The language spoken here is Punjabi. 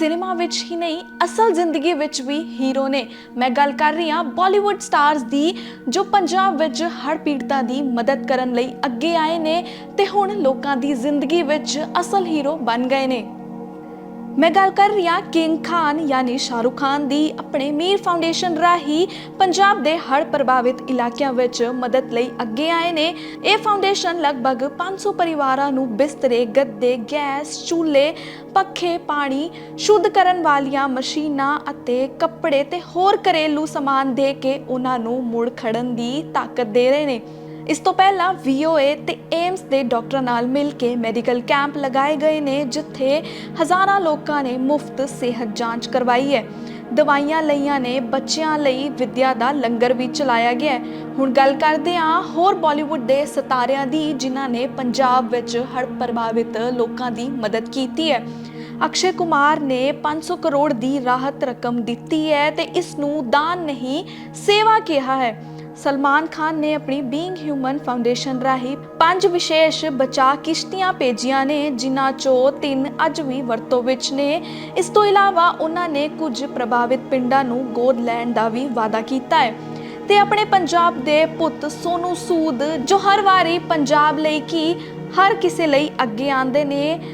ਸਿਨੇਮਾ ਵਿੱਚ ਹੀ ਨਹੀਂ, ਅਸਲ ਜ਼ਿੰਦਗੀ ਵਿੱਚ ਵੀ ਹੀਰੋ ਨੇ। ਮੈਂ ਗੱਲ ਕਰ ਰਹੀ ਹਾਂ ਬਾਲੀਵੁੱਡ ਸਟਾਰਸ ਦੀ, ਜੋ ਪੰਜਾਬ ਵਿੱਚ ਹੜ੍ਹ ਪੀੜਤਾਂ ਦੀ ਮਦਦ ਕਰਨ ਲਈ ਅੱਗੇ ਆਏ ਨੇ ਤੇ ਹੁਣ ਲੋਕਾਂ ਦੀ ਜ਼ਿੰਦਗੀ ਵਿੱਚ ਅਸਲ ਹੀਰੋ ਬਣ ਗਏ ਨੇ। ਮੈਂ ਗੱਲ ਕਰ ਰਹੀ ਹਾਂ ਕਿੰਗ ਖਾਨ ਯਾਨੀ ਸ਼ਾਹਰੁਖ ਖਾਨ ਦੀ ਆਪਣੇ ਮੀਰ ਫਾਊਂਡੇਸ਼ਨ ਰਾਹੀਂ ਪੰਜਾਬ ਦੇ ਹੜ੍ਹ ਪ੍ਰਭਾਵਿਤ ਇਲਾਕਿਆਂ ਵਿੱਚ ਮਦਦ ਲਈ ਅੱਗੇ ਆਏ ਨੇ। ਇਹ ਫਾਊਂਡੇਸ਼ਨ ਲਗਭਗ 500 ਪਰਿਵਾਰਾਂ ਨੂੰ ਬਿਸਤਰੇ, ਗੱਦੇ, ਗੈਸ, ਚੁੱਲ੍ਹੇ, ਪੱਖੇ, ਪਾਣੀ ਸ਼ੁੱਧ ਕਰਨ ਵਾਲੀਆਂ ਮਸ਼ੀਨਾਂ ਅਤੇ ਕੱਪੜੇ ਤੇ ਹੋਰ ਘਰੇਲੂ ਸਮਾਨ ਦੇ ਕੇ ਉਹਨਾਂ ਨੂੰ ਮੁੜ ਖੜਨ ਦੀ ਤਾਕਤ ਦੇ ਰਹੇ ਨੇ। ਇਸ ਤੋਂ ਪਹਿਲਾਂ ਵੀਓਏ ਤੇ ਏਮਸ ਦੇ ਡਾਕਟਰਾਂ ਨਾਲ ਮਿਲ ਕੇ ਮੈਡੀਕਲ ਕੈਂਪ ਲਗਾਏ ਗਏ ਨੇ, ਜਿੱਥੇ ਹਜ਼ਾਰਾਂ ਲੋਕਾਂ ਨੇ ਮੁਫਤ ਸਿਹਤ ਜਾਂਚ ਕਰਵਾਈ ਹੈ। ਦਵਾਈਆਂ ਲਈਆਂ ਨੇ, ਬੱਚਿਆਂ ਲਈ ਵਿੱਦਿਆ ਦਾ ਲੰਗਰ ਵੀ ਚਲਾਇਆ ਗਿਆ ਹੁਣ ਗੱਲ ਕਰਦੇ ਹਾਂ ਹੋਰ ਬਾਲੀਵੁੱਡ ਦੇ ਸਿਤਾਰਿਆਂ ਦੀ, ਜਿਨ੍ਹਾਂ ਨੇ ਪੰਜਾਬ ਵਿੱਚ ਹੜ੍ਹ ਪ੍ਰਭਾਵਿਤ ਲੋਕਾਂ ਦੀ ਮਦਦ ਕੀਤੀ ਹੈ। ਅਕਸ਼ੇ ਕੁਮਾਰ ਨੇ 500 ਕਰੋੜ ਦੀ ਰਾਹਤ ਰਕਮ ਦਿੱਤੀ ਹੈ ਤੇ ਇਸ ਨੂੰ ਦਾਨ ਨਹੀਂ, ਸੇਵਾ ਕਿਹਾ ਹੈ। ਸਲਮਾਨ ਖਾਨ ਨੇ ਆਪਣੀ ਬੀਇੰਗ ਹਿਊਮਨ ਫਾਊਂਡੇਸ਼ਨ ਰਾਹੀਂ ਪੰਜ ਵਿਸ਼ੇਸ਼ ਬਚਾਅ ਕਿਸ਼ਤੀਆਂ ਭੇਜੀਆਂ ਨੇ, ਜਿਨ੍ਹਾਂ ਚੋਂ ਤਿੰਨ ਅੱਜ ਵੀ ਵਰਤੋਂ ਵਿੱਚ ਨੇ। ਇਸ ਤੋਂ ਇਲਾਵਾ ਉਹਨਾਂ ਨੇ ਕੁਝ ਪ੍ਰਭਾਵਿਤ ਪਿੰਡਾਂ ਨੂੰ ਗੋਦ ਲੈਣ ਦਾ ਵੀ ਵਾਅਦਾ ਕੀਤਾ ਹੈ। ਤੇ ਆਪਣੇ ਪੰਜਾਬ ਦੇ ਪੁੱਤ ਸੋਨੂ ਸੂਦ, ਜੋ ਹਰ ਵਾਰੀ ਪੰਜਾਬ ਲਈ ਕੀ ਹਰ ਕਿਸੇ ਲਈ ਅੱਗੇ ਆਉਂਦੇ ਨੇ